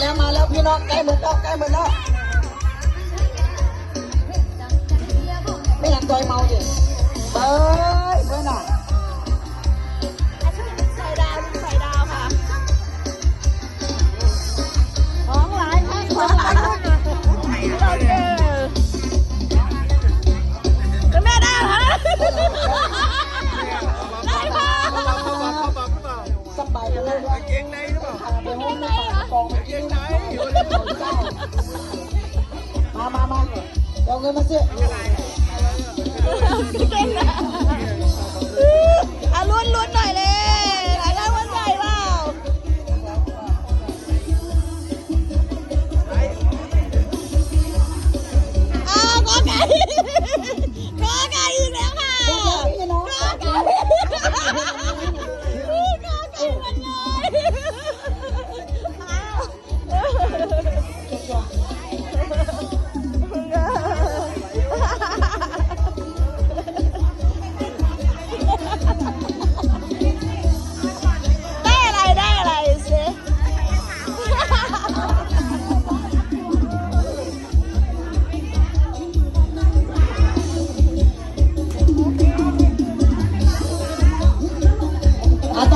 แล้วมาแล้วพี่น้องใกล้หมดแล้วใกล้หมดแล้วไม่อยากต่อยเมาดิเอ้ยเพื่อนอะใส่ดาวรุ่นใส่ดาวค่ะของหลายของหลายรุ่นโอเคคุณแม่ได้เหรอได้ค่ะเข้าปากเข้าปากเข้าปากหรือเปล่าสบายไปเลยว่ะเกงในหรือเปล่า ไปห้องน้ำกองไปเกกินมามามาเดี๋ยวเงินมาซื้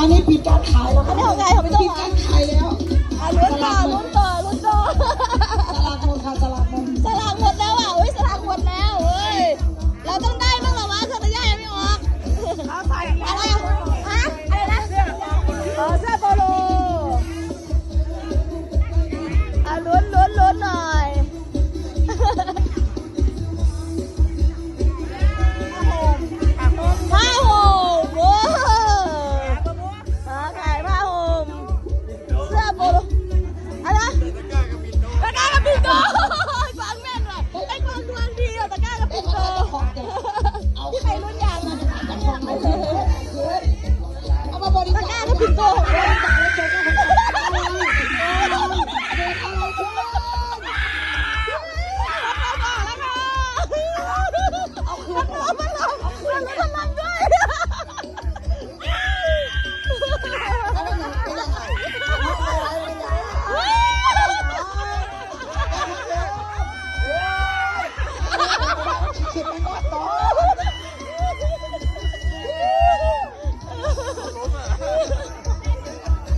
ตอนนี้ปิดการขายแล้วคอัรันบนี้ของใครของพี่ต้ปินดเหรอการขายแล้วอะลุ้นต่อลุ้น นะ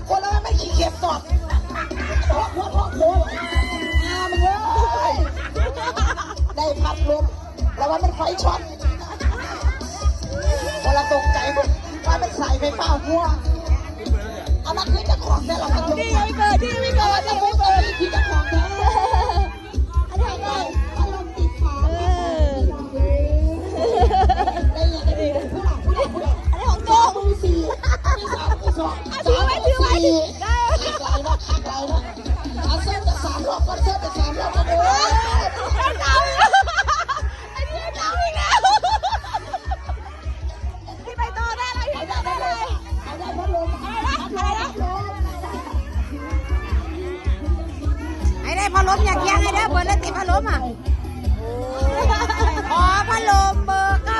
คนเราไม่ขี้เกียจตอบตอบหัวท้องโค้งอามันเลยได้พัดลมแล้วว่ามันไฟช็อตพอเราตกใจหมดว่ามันใส่ไฟฟ้าหัวเอามาคืนจากของได้หรอครับดีไม่เกิดดีไม่เกิดดีไม่เกิดคืนจากของแท้ สี่ไกลนะไกลนะเอาเส้นจากสามรอบก็เส้นจากสามรอบก็เออพัดลมอยากยังไงเด้อเบอร์ละติพัลลมอะ อ๋อพัลลมเบอร์